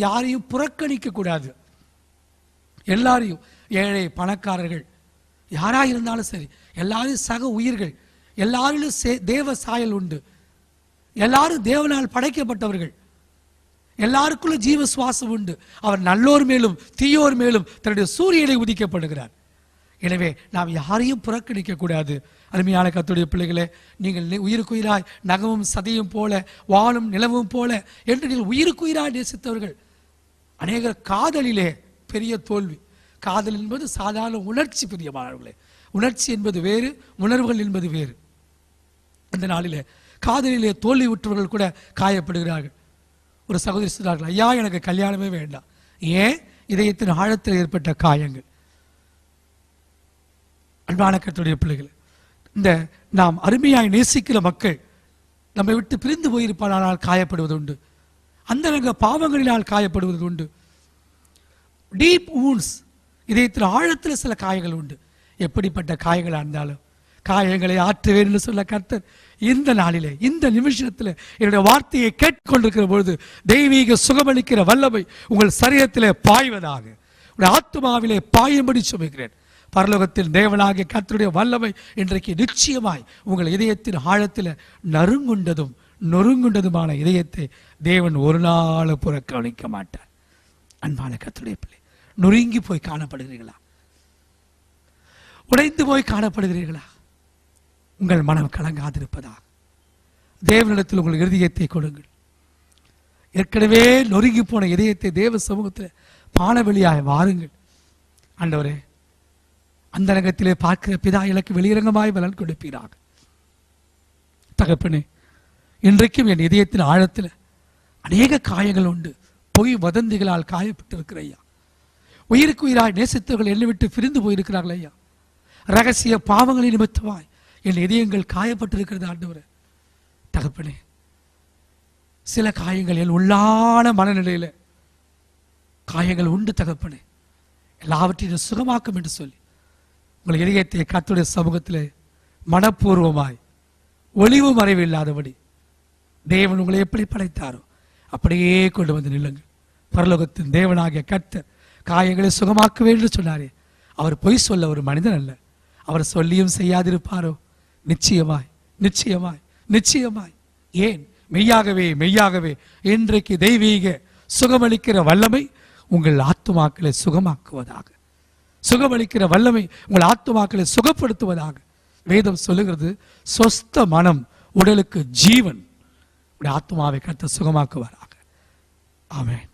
யாரையும் புறக்கணிக்க கூடாது. எல்லாரையும் ஏழை பணக்காரர்கள் யாராக இருந்தாலும் சரி எல்லாரும் சக உயிர்கள் எல்லாரிலும் சே- தேவ சாயல் உண்டு. எல்லாரும் தேவனால் படைக்கப்பட்டவர்கள். எல்லாருக்குள்ள ஜீவ சுவாசம் உண்டு. அவர் நல்லோர் மேலும் தீயோர் மேலும் தன்னுடைய சூரியனை உதிக்கப்படுகிறார். எனவே நாம் யாரையும் புறக்கணிக்க கூடாது. அருமையான கத்துடைய பிள்ளைகளே நீங்கள் உயிருக்குயிராய் நகமும் சதையும் போல வாழும் நிலவும் போல என்று நீங்கள் உயிருக்குயிராய் நேசித்தவர்கள். அநேகர் காதலிலே பெரிய தோல்வி. காதல் என்பது சாதாரண உணர்ச்சி பிரியமானவர்களே. உணர்ச்சி என்பது வேறு உணர்வுகள் என்பது வேறு. அந்த நாளிலே காதலிலே தோல்வி உற்றவர்கள் கூட காயப்படுகிறார்கள். ஒரு சகோதரி சொல்கிறார்கள் ஐயா எனக்கு கல்யாணமே வேண்டாம். ஏன்? இதயத்தின் ஆழத்தில் ஏற்பட்ட காயங்கள். அன்பான கத்துடைய பிள்ளைகள் இந்த நாம் அருமையாய் நேசிக்கிற மக்கள் நம்மை விட்டு பிரிந்து போயிருப்பானால் காயப்படுவது உண்டு. அந்தரங்க பாவங்களினால் காயப்படுவது உண்டு. டீப் wounds இதயத்தில் ஆழத்தில் சில காயங்கள் உண்டு. எப்படிப்பட்ட காயங்களாக இருந்தாலும் காயங்களை ஆற்றுவேன் என்று சொல்ல கர்த்தர் இந்த நாளிலே இந்த நிமிஷத்தில் என்னுடைய வார்த்தையை கேட்டுக்கொண்டிருக்கிற பொழுது தெய்வீக சுகமளிக்கிற வல்லமை உங்கள் சரீரத்திலே பாய்வதாக. உங்கள் ஆத்மாவிலே பாயும்படி சுமைக்கிறேன் பரலோகத்தில் தேவனாகிய கர்த்தருடைய வல்லமை இன்றைக்கு நிச்சயமாய் உங்கள் இதயத்தின் ஆழத்தில் நறுங்குண்டதும் நொறுங்குண்டதுமான இதயத்தை தேவன் ஒரு நாள் புறக்கணிக்க மாட்டார். அன்பான கத்துடைய பிள்ளை நொறுங்கி போய் காணப்படுகிறீர்களா? உடைந்து போய் காணப்படுகிறீர்களா? உங்கள் மனம் கலங்காதிருப்பதா? தேவனிடத்தில் உங்கள் இருதயத்தை கொடுங்கள். ஏற்கனவே நொறுங்கி போன இதயத்தை தேவ சமூகத்தில் பானவெளியாக வாருங்கள். ஆண்டவரே அந்த ரங்கத்திலே பார்க்கிற பிதா எனக்கு வெளியரங்கமாய் பலன் கொடுப்பீராக தகப்பனே இன்றைக்கும் என் இதயத்தின் ஆழத்தில் அநேக காயங்கள் உண்டு. பொய் வதந்திகளால் காயப்பட்டிருக்கிற ஐயா. உயிருக்கு உயிராய் நேசித்தவர்கள் என்னை விட்டு பிரிந்து போயிருக்கிறார்கள் ஐயா. ரகசிய பாவங்களை நிமித்தமாய் என் இதயங்கள் காயப்பட்டிருக்கிறது ஆண்டவரே. தகப்பனே சில காயங்கள் என் உள்ளான மனநிலையில காயங்கள் உண்டு தகப்பனே. எல்லாவற்றையும் சுகமாக்கும் என்று சொல்லி உங்கள் இதயத்தை கத்துடைய சமூகத்திலே மனப்பூர்வமாய் ஒளிவு மறைவு இல்லாதபடி தேவன் உங்களை எப்படி படைத்தாரோ அப்படியே கொண்டு வந்து நில்லுங்கள். பரலோகத்தின் தேவனாகிய கர்த்தர் காயங்களை சுகமாக்குவே என்று சொன்னாரே. அவர் பொய் சொல்ல ஒரு மனிதன் அல்ல. அவர் சொல்லியும் செய்யாதிருப்பாரோ? நிச்சயமாய் நிச்சயமாய் நிச்சயமாய். ஏன்? மெய்யாகவே மெய்யாகவே இன்றைக்கு தெய்வீக சுகமளிக்கிற வல்லமை உங்கள் ஆத்துமாக்களை சுகமாக்குவதாக. சுகமளிக்கிற வல்லமை உங்கள் ஆத்துமாக்களை சுகப்படுத்துவதாக. வேதம் சொல்லுகிறது சொஸ்த மனம் உடலுக்கு ஜீவன். உடைய ஆத்மாவை கர்த்தர் சுகமாக்குவாராக. ஆமென்.